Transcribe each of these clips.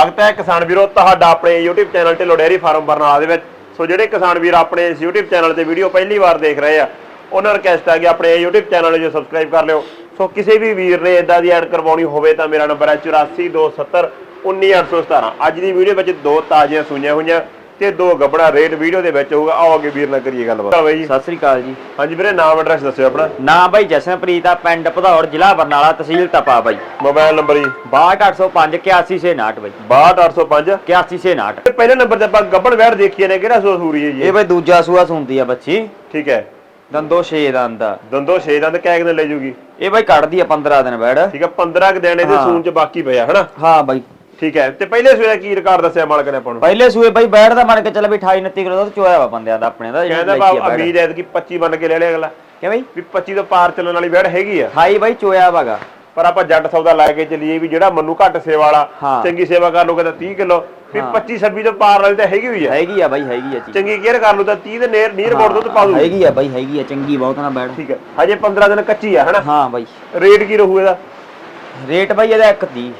ਸਵਾਗਤ ਹੈ ਕਿਸਾਨ ਵੀਰੋ, ਤੁਹਾਡਾ ਆਪਣੇ YouTube channel Dhillon dairy farm Barnala ਦੇ ਵਿੱਚ। ਸੋ ਜਿਹੜੇ ਕਿਸਾਨ ਵੀਰ ਆਪਣੇ ਇਸ YouTube ਚੈਨਲ ਤੇ ਵੀਡੀਓ ਪਹਿਲੀ ਵਾਰ ਦੇਖ ਰਹੇ ਆ, ਉਹਨਾਂ ਨੂੰ ਰਿਕਵੈਸਟ ਹੈ ਕਿ ਆਪਣੇ YouTube ਚੈਨਲ ਨੂੰ ਸਬਸਕ੍ਰਾਈਬ ਕਰ ਲਿਓ। ਸੋ ਕਿਸੇ ਵੀ ਵੀਰ ਨੇ ਇਦਾਂ ਦੀ ਐਡ ਕਰਵਾਉਣੀ ਹੋਵੇ ਤਾਂ ਮੇਰਾ ਨੰਬਰ ਹੈ 8427 19817 ਅੱਜ ਦੀ ਵੀਡੀਓ ਵਿੱਚ ਦੋ ਤਾਜ਼ੀਆਂ ਸੁਣੀਆਂ ਹੋਈਆਂ। ਤੇ ਦੋ ਗੱਬੜਾ ਰੇਟ ਵੀਡੀਓ ਦੇ ਵਿੱਚ ਹੋਊਗਾ। ਆਓ ਅੱਗੇ ਵੀਰ ਨਾਲ ਕਰੀਏ ਗੱਲਬਾਤ। ਬਾਈ ਸਤਿ ਸ੍ਰੀ ਅਕਾਲ ਜੀ। ਹਾਂਜੀ ਵੀਰੇ ਨਾਮ ਐਡਰੈਸ ਦੱਸਿਓ ਆਪਣਾ। ਨਾਮ ਬਾਈ ਜਸਨਪ੍ਰੀਤ ਆ ਪਿੰਡ ਭਦੌੜ ਜ਼ਿਲ੍ਹਾ ਬਰਨਾਲਾ ਤਹਿਸੀਲ ਤਪਾ ਬਾਈ। ਮੋਬਾਈਲ ਨੰਬਰ ਜੀ। 62805 8169 ਬਾਈ। 62805 8169 ਤੇ ਪਹਿਲੇ ਨੰਬਰ ਤੇ ਆਪਾਂ ਗੱਬੜ ਵੈੜ ਦੇਖੀਏ ਨੇ ਕਿਹੜਾ ਸੂਆ ਸੂਰੀ ਹੈ ਜੀ? ਇਹ ਬਾਈ ਦੂਜਾ ਸੂਆ ਸੁਣਦੀ ਆ ਬੱਚੀ। ਠੀਕ ਹੈ। ਦੰਦੋ 6 ਦੰਦ ਆ। ਦੰਦੋ 6 ਦੰਦ ਕੈਕ ਦਿਨ ਲੈ ਜੂਗੀ? ਇਹ ਬਾਈ ਕੱਢਦੀ ਆ 15 ਦਿਨ ਬੈੜ ਠੀਕ ਹੈ 15 ਕੁ ਦਿਨ ਇਹਦੇ। ਸੂਨ ਚ ਬਾਕੀ ਪਿਆ ਹਨਾ? ਹਾਂ ਬਾਈ। ਠੀਕ ਹੈ ਤੇ ਪਹਿਲੇ ਸੂਏ ਦਾ ਕੀ ਰਿਕਾਰਡ ਦੱਸਿਆ ਮਾਲਕ ਨੇ ਆਪਾਂ ਨੂੰ? ਪਹਿਲੇ ਸੂਏ ਬਾਈ ਬੈੜ ਦਾ ਮੰਨ ਕੇ ਚੱਲ ਵੀ 28 29 ਕਿਲੋ ਦਾ ਚੋਇਆ ਵਾ ਬੰਦਿਆਂ ਦਾ ਆਪਣੇ ਦਾ ਕਹਿੰਦਾ ਬਾ ਉਮੀਦ ਹੈ ਕਿ 25 ਬਣ ਕੇ ਲੈ ਲਿਆ ਅਗਲਾ। ਕਿ ਬਾਈ? ਵੀ 25 ਤੋਂ ਪਾਰ ਚੱਲਣ ਵਾਲੀ ਵੈੜ ਹੈਗੀ ਆ। 28 ਬਾਈ ਚੋਇਆ ਵਾਗਾ। ਪਰ ਆਪਾਂ ਜੱਟ ਸੌਦਾ ਲੈ ਕੇ ਚੱਲੀਏ ਵੀ ਜਿਹੜਾ ਮੰਨੂ ਘੱਟ ਸੇਵਾ ਵਾਲਾ। ਚੰਗੀ ਸੇਵਾ ਕਰ ਲੂਗਾ ਤਾਂ 30 ਕਿਲੋ। ਵੀ ਹਾਂ। 25 26 ਤੋਂ ਪਾਰ ਵਾਲੀ ਤਾਂ ਹੈਗੀ ਹੋਈ ਆ। ਹੈਗੀ ਆ ਬਾਈ ਹੈਗੀ ਆ ਚੰਗੀ ਕੇਅਰ ਕਰ ਲੂ ਤਾਂ 30 ਦੇ ਨੇਰ ਨੀਰ ਬੋਰਡ ਦੁੱਧ ਪਾ ਦੂ ਹੈਗੀ ਆ ਬਾਈ ਹੈਗੀ ਆ ਚੰਗੀ ਬਹੁਤ ਨਾ ਬੈੜ ਠੀਕ ਹੈ ਹਜੇ 15 ਦਿਨ ਕੱਚੀ ਆ ਹਨਾ? ਹਾਂ ਬਾਈ। ਰੇਟ ਕੀ ਰਹੂ ਇਹਦਾ? ਰੇਟ ਬਾਈ ਇਹਦਾ 1 ਦੀ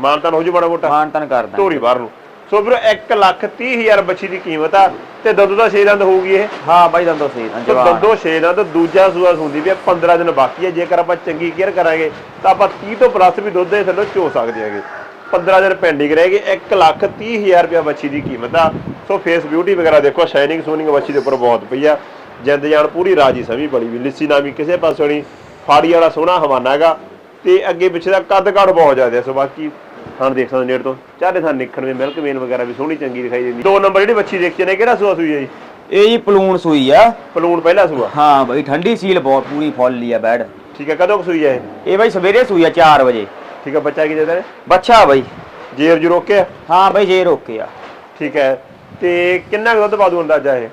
ਮਾਨਤਾਨ ਹੋ ਜੂ ਮਾੜਾ ਮੋਟਾ। ਮਾਨ ਤਨ ਕਰਦਾ ਧੋਰੀ ਬਾਹਰ ਨੂੰ। ਸੋ ਵੀਰੋ 1 ਲੱਖ 30 ਹਜ਼ਾਰ ਬੱਚੀ ਦੀ ਕੀਮਤ ਆ ਤੇ ਦੁੱਧ ਦਾ 6 ਦੰਦ ਹੋਊਗੀ ਇਹ। ਹਾਂ ਬਾਈ ਦੰਦੋ 6 ਦੰਦ ਜਵਾਨ ਦੁੱਧੋ 6 ਦੰਦ ਦੂਜਾ ਸੂਆ ਹੁੰਦੀ ਵੀ ਆ, 15 ਦਿਨ ਬਾਕੀ ਹੈ ਜੇਕਰ ਆਪਾਂ ਚੰਗੀ ਕੇਅਰ ਕਰਾਂਗੇ ਤਾਂ ਆਪਾਂ 30 ਤੋਂ ਪਲੱਸ ਵੀ ਦੁੱਧ ਦੇ ਥੱਲੇ ਚੋ ਸਕਦੇ ਹੈਗੇ 15 ਦਿਨ ਪੈਂਡਿੰਗ ਰਹੇਗੀ 1 ਲੱਖ 30 ਹਜ਼ਾਰ ਰੁਪਇਆ ਬੱਚੀ ਦੀ ਕੀਮਤ ਆ। ਸੋ ਫੇਸ ਬਿਊਟੀ ਵਗੈਰਾ ਦੇਖੋ ਸ਼ਾਈਨਿੰਗ ਸੂਨਿੰਗ ਬੱਚੀ ਦੇ ਉੱਪਰ ਬਹੁਤ ਪਈ ਆ। ਜਿੰਦ ਜਾਨ ਪੂਰੀ ਰਾਜੀ ਸਮੀ ਬੜੀ ਵੀ ਲਿੱਸੀ ਨਾ ਵੀ ਕਿਸੇ ਪਾਸੋਂ ਨਹੀਂ। ਫਾੜੀ ਵਾਲਾ ਸੋਹਣਾ ਹਵਾਨਾ ਹੈਗਾ। ਤੇ ਅੱਗੇ ਪਿੱਛੇ ਦਾ ਕੱਦ ਕਾਠ ਬਹੁਤ ਜ਼ਿਆਦਾ ਸੋ ਬਾਕੀ ਹੁਣ ਦੇਖ ਸਕਦੇ ਨੇੜ ਤੋਂ। ਚਾਰੇ ਥਾਂ ਨਿਕਣ ਵਿੱਚ ਮਿਲਕ ਵੇਨ ਵਗੈਰਾ ਵੀ ਸੋਹਣੀ ਚੰਗੀ ਦਿਖਾਈ ਦਿੰਦੀ। ਦੋ ਨੰਬਰ ਜਿਹੜੀ ਬੱਚੀ ਦੇਖੀ ਨੇ ਕਿਹੜਾ ਸੂਆ ਸੂਈ ਹੈ ਜੀ? ਇਹ ਜੀ ਪਲੂਣ ਸੂਈ ਆ। ਪਲੂਣ ਪਹਿਲਾ ਸੂਆ? ਹਾਂ ਬਾਈ ਠੰਡੀ ਸੀਲ ਬਹੁਤ ਪੂਰੀ ਫੁੱਲ ਲਈ ਆ ਬੈੜ ਠੀਕ ਹੈ ਕਦੋਂ ਸੂਈ ਹੈ ਇਹ? ਬਾਈ ਸਵੇਰੇ ਸੂਈ ਆ 4 ਵਜੇ। ਠੀਕ ਹੈ ਬੱਚਾ ਕੀ ਨੇ ਬੱਚਾ ਬਾਈ। ਜੇਰ ਜੂ ਰੋਕਿਆ? ਹਾਂ ਬਾਈ ਜੇ ਰੋਕੇ ਆ ਠੀਕ ਹੈ ਤੇ ਕਿੰਨਾ ਕੁ ਦੁੱਧ ਪਾ ਦੂ ਅੰਦਾਜ਼ਾ ਇਹ?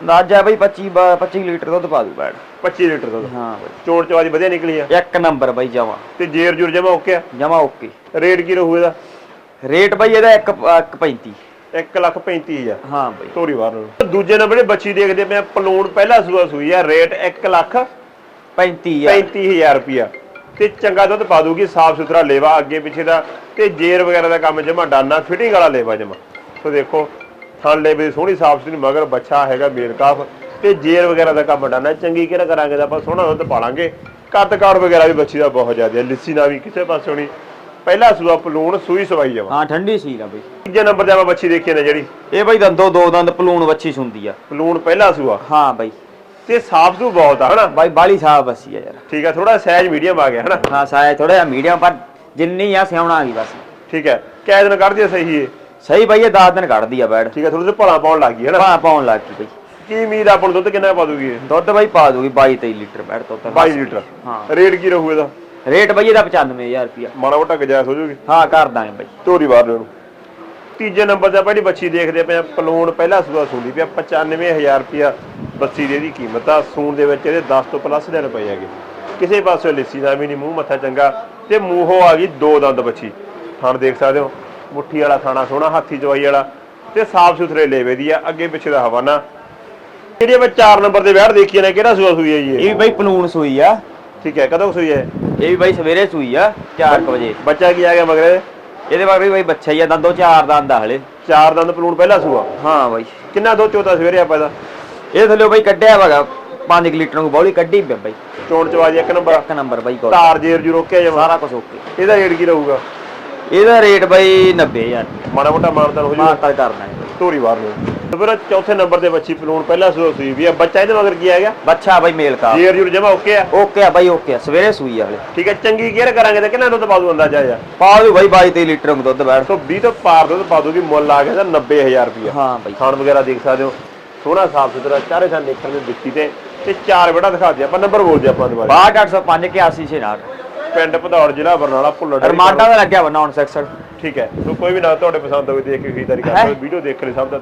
ਅੰਦਾਜ਼ਾ ਬਾਈ 25 ਬ- 25 ਲੀਟਰ ਦੁੱਧ ਪਾ ਦੂ ਬੈੜ 25 ਲੀਟਰ ਦੁੱਧ? ਹਾਂ ਬਾਈ। ਚੋੜ ਚਵਾਦੀ ਵਧੀਆ ਨਿਕਲੀ ਆ? ਇੱਕ ਨੰਬਰ ਬਾਈ ਜਮਾ। ਤੇ ਜੇਰ ਜੁਰ ਜਮਾ ਓਕੇ ਆ? ਜਮਾ ਓਕੇ। ਰੇਟ ਕੀ ਰਹੂ ਇਹਦਾ? ਰੇਟ ਬਾਈ ਇਹਦਾ 1 1.35 1 ਲੱਖ 35000 ਹਾਂ ਬਾਈ। ਤੋਰੀ ਬਾਹਰ ਨੂੰ। ਦੂਜੇ ਨੰਬਰ ਤੇ ਬੱਚੀ ਦੇਖਦੇ ਆ ਪਲੂਣ ਪਹਿਲਾ ਸੂਆ ਸੂਈ ਆ ਰੇਟ 1 ਲੱਖ 35 ਆ 35000 ਰੁਪਿਆ ਤੇ ਚੰਗਾ ਦੁੱਧ ਪਾ ਦੂਗੀ ਸਾਫ਼ ਸੁਥਰਾ ਲੇਵਾ ਅੱਗੇ ਪਿੱਛੇ ਦਾ। ਤੇ ਜੇਰ ਵਗੈਰਾ ਦਾ ਕੰਮ ਜਮਾ ਡਾਨਾ ਫਿਟਿੰਗ ਵਾਲਾ ਲੇਵਾ ਜਮਾ। ਸੋ ਦੇਖੋ ਥਣ ਲੇਵੇ ਦੀ ਸੋਹਣੀ ਸਾਫ਼ ਸੁਥਰੀ ਮਗਰ ਬੱਚਾ ਹੈਗਾ ਮੇਲ ਕਾਫ ਤੇ ਜੇਰ ਵਗੈਰਾ ਦਾ ਕੰਮ ਡਾਨਾ ਚੰਗੀ ਕਿਹੜਾ ਕਰਾਂਗੇ ਤਾਂ ਆਪਾਂ ਸੋਹਣਾ ਦੁੱਧ ਪਾਲਾਂਗੇ। ਕੱਦ ਕਾੜ ਵਗੈਰਾ ਵੀ ਬੱਚੀ ਦਾ ਬਹੁਤ ਜ਼ਿਆਦਾ ਹੈ ਲਿੱਸੀ ਨਾ ਵੀ ਕਿਸੇ ਪਾਸੇ ਨਹੀਂ ਪਹਿਲਾ ਸੂਆ ਪਲੂਣ ਸੂਈ ਸਵਾਈ ਜਮਾ ਹਾਂ ਠੰਡੀ ਸੀਲ ਆ ਬਾਈ। ਤੀਜੇ ਨੰਬਰ ਤੇ ਆਪਾਂ ਬੱਚੀ ਦੇਖੀ ਨੇ ਜਿਹੜੀ। ਇਹ ਬਾਈ ਦੰਦੋ ਦੋ ਦੰਦ ਪਲੂਣ ਵੱਛੀ ਸੁੰਦੀ ਆ। ਪਲੂਣ ਪਹਿਲਾ ਸੂਆ। ਹਾਂ ਬਾਈ। ਤੇ ਸਾਫ਼ ਸੂ ਬਹੁਤ ਆ ਹਨਾ? ਬਾਈ ਬਾਲੀ ਸਾਹਿਬ ਬੱਸੀ ਆ ਯਾਰ। ਠੀਕ ਹੈ ਥੋੜਾ ਸਾਈਜ਼ ਮੀਡੀਅਮ ਆ ਗਿਆ ਹਨਾ? ਹਾਂ ਸਾਇ ਥੋੜਾ ਜਿਹਾ ਮੀਡੀਅਮ ਪਰ ਜਿੰਨੀ ਆ ਸਿਆਉਣਾ ਆ ਗਈ ਬਸ। ਠੀਕ ਹੈ ਕਿਹ ਦਿਨ ਕੱਢਦੀ ਆ ਸਹੀ ਇਹ। ਸਹੀ ਬਾਈ ਇਹ 10 ਦਿਨ ਕੱਢਦੀ ਆ ਬੈੜ ਠੀਕ ਹੈ ਥੋੜਾ ਜਿਹਾ ਭਲਾ ਪਾਉਣ ਲੱਗ ਗਈ ਹਨਾ ਪਾ ਪਾਉਣ ਲੱਗ ਗਈ ਬਾਈ। ਕੀ ਉਮੀਦ ਆ ਆਪਾਂ ਨੂੰ ਦੁੱਧ ਕਿੰਨਾ ਪਾ ਦੂਗੀ ਇਹ? ਦੁੱਧ ਬਾਈ ਪਾ ਦੂਗੀ 22 23 ਲੀਟਰ ਬੈੜ ਤੋਂ ਤਾਂ 22 ਲੀਟਰ? ਹਾਂ। ਰੇਟ ਕੀ ਰਹੂ ਇਹਦਾ? ਰੇਟ ਬਾਈ ਇਹਦਾ 95000 ਰੁਪਿਆ ਮਾੜਾ ਮੋਟਾ ਗਜਾਇਸ ਹੋ ਜੂਗੀ? ਹਾਂ ਕਰ ਦਾਂਗੇ ਬਾਈ। ਤੋਰੀ ਬਾਹਰ ਨੂੰ ਤੀਜੇ ਨੰਬਰ ਤੇ ਜਿਹੜੀ ਬੱਚੀ ਦੇਖਦੇ ਪਏ ਆ ਪਲੂਣ ਪਹਿਲਾ ਸੂਆ ਸੂੰਦੀ ਪਿਆ 95000 ਰੁਪਿਆ ਬੱਚੀ ਦੀ ਇਹਦੀ ਕੀਮਤ ਆ। ਸੂਣ ਦੇ ਵਿੱਚ ਇਹਦੇ 10 ਤੋਂ ਪਲੱਸ ਦਿਨ ਪਏ ਹੈਗੇ। ਕਿਸੇ ਪਾਸੇ ਲਿੱਸੀ ਦਾ ਵੀ ਨਹੀਂ ਮੂੰਹ ਮੱਥਾ ਚੰਗਾ। ਤੇ ਮੂੰਹੋਂ ਆ ਗਈ ਦੋ ਦੰਦ ਬੱਚੀ। ਥਣ ਦੇਖ ਸਕਦੇ ਹੋ? ਮੁੱਠੀ ਵਾਲਾ ਥਾਣਾ ਸੋਹਣਾ ਹਾਥੀ ਚਵਾਈ ਵਾਲਾ ਤੇ ਸਾਫ਼ ਸੁਥਰੇ ਲੇਵੇ ਦੀ ਆ ਅੱਗੇ ਪਿੱਛੇ ਦਾ ਹਵਾਨਾ। ਜਿਹੜੀ ਆਪਾਂ 4 ਨੰਬਰ ਤੇ ਵਿਆਹ ਦੇਖੀ ਨੇ ਕਿਹੜਾ ਸੂਆ ਸੂਈ ਹੈ ਜੀ ਇਹ? ਵੀ ਬਾਈ ਪਲੂਣ ਸੂਈ ਆ। ਠੀਕ ਹੈ ਕਦੋਂ ਸੂਈ ਹੈ? ਇਹ ਵੀ ਬਾਈ ਸਵੇਰੇ ਸੂਈ ਆ 4 ਵਜੇ। ਬੱਚਾ ਕੀ ਆ ਗਿਆ ਮਗਰੇ? ਇਹਦੇ ਬਾਅਦ ਵੀ ਬਾਈ ਬੱਚਾ ਹੀ ਆ ਦੰਦੋ ਚਾਰ ਦੰਦ ਆ ਹਲੇ। ਚਾਰ ਦੰਦ ਪਲੂਣ ਪਹਿਲਾ ਸੂਆ? ਹਾਂ ਬਾਈ। ਕਿੰਨਾ ਦੋ ਚੋਤਾ ਸਵੇਰੇ ਆਪਾਂ ਇਹਦਾ? ਇਹ ਥੱਲੇ ਬਾਈ ਕੱਢਿਆ ਵਗਾ 5 ਲੀਟਰ ਨੂੰ ਬੌਲੀ ਕੱਢੀ ਪਿਆ ਬਾਈ। ਚੋਣ ਚਵਾਜ ਇੱਕ ਨੰਬਰ। ਇੱਕ ਨੰਬਰ ਬਾਈ ਕੋਲ। ਤਾਰ ਜੇਰ ਜੂ ਰੋਕਿਆ ਜਮਾ। ਸਾਰਾ ਕੁਝ ਓਕੇ। ਇਹਦਾ ਰੇਟ ਕੀ ਰਹੂਗਾ? ਇਹਦਾ ਰੇਟ ਬਾਈ 90000 ਮਾੜਾ ਮੋਟਾ ਮਾਨਦਾਰ ਹੋ ਜੂ। ਮਾਰਤਾ ਕਰਨਾ ਹੈ। ਧੋਰੀ ਵਾਰ ਨੂੰ। ਤੇ ਫਿਰ ਚੌਥੇ ਨੰਬਰ ਤੇ ਬੱਚੀ ਪਲੂਣ ਪਹਿਲਾ ਸੂਆ ਸੂਈ ਵੀ ਆ ਬੱਚਾ ਇਹਦੇ ਮਗਰ ਕੀ ਆ ਗਿਆ? ਬੱਚਾ ਬਾਈ ਮੇਲ ਕਾ ਜੇਰ ਜੂ ਜਮਾ ਓਕੇ ਆ? ਓਕੇ ਆ ਬਾਈ ਓਕੇ ਆ। ਸਵੇਰੇ ਸੂਈ ਆ ਹਲੇ। ਠੀਕ ਹੈ ਚੰਗੀ ਕੇਅਰ ਕਰਾਂਗੇ ਤਾਂ ਕਿੰਨਾ ਦੁੱਧ ਪਾ ਦੂ ਅੰਦਾਜ਼ਾ ਆ ਪਾ ਦੂ ਬਾਈ 22 23 ਲੀਟਰ ਨੂੰ ਦੁੱਧ ਬੈਠ। ਸੋ 20 ਤੋਂ ਪਾਰ ਦੁੱਧ ਪਾ ਦੂਗੀ ਮੁੱਲ ਆ ਗਿਆ ਤਾਂ 90000 ਰੁਪਇਆ। ਹਾਂ ਬਾਈ। ਖਾਣ ਵਗੈਰਾ ਦੇਖ ਸਕਦੇ ਹੋ। ਸੋਹਣਾ ਸਾਫ਼ ਸੁਥਰਾ ਚਾਰੇ ਥਾਂ ਦੇਖਣ ਨੂੰ ਦਿੱਤੀ ਤੇ। ਤੇ ਚਾਰ ਬੜਾ ਦਿਖਾ ਦਿਆ ਆਪਾਂ ਨੰਬਰ ਬੋਲ ਦਿਆ ਆਪਾਂ ਦੁਬਾਰਾ 62805 8169 ਪਿੰਡ ਭਦੌੜ ਜ਼ਿਲ੍ਹਾ ਬਰਨਾਲਾ ਭੁੱਲਰ ਡੇਅਰੀ ਰਮਾਡਾ ਦਾ ਲੱਗਿਆ ਵਾ 966 ਠੀਕ ਹੈ। ਸੋ ਕੋਈ ਵੀ ਨਾ ਤੁਹਾਡੇ ਪਸੰਦ ਹੋਵੇ ਦੇਖ ਕੇ ਖਰੀਦਦਾਰੀ ਕਰ? ਸਕਦੇ ਵੀਡੀਓ ਦੇਖ ਲਈ ਸਭ ਦਾ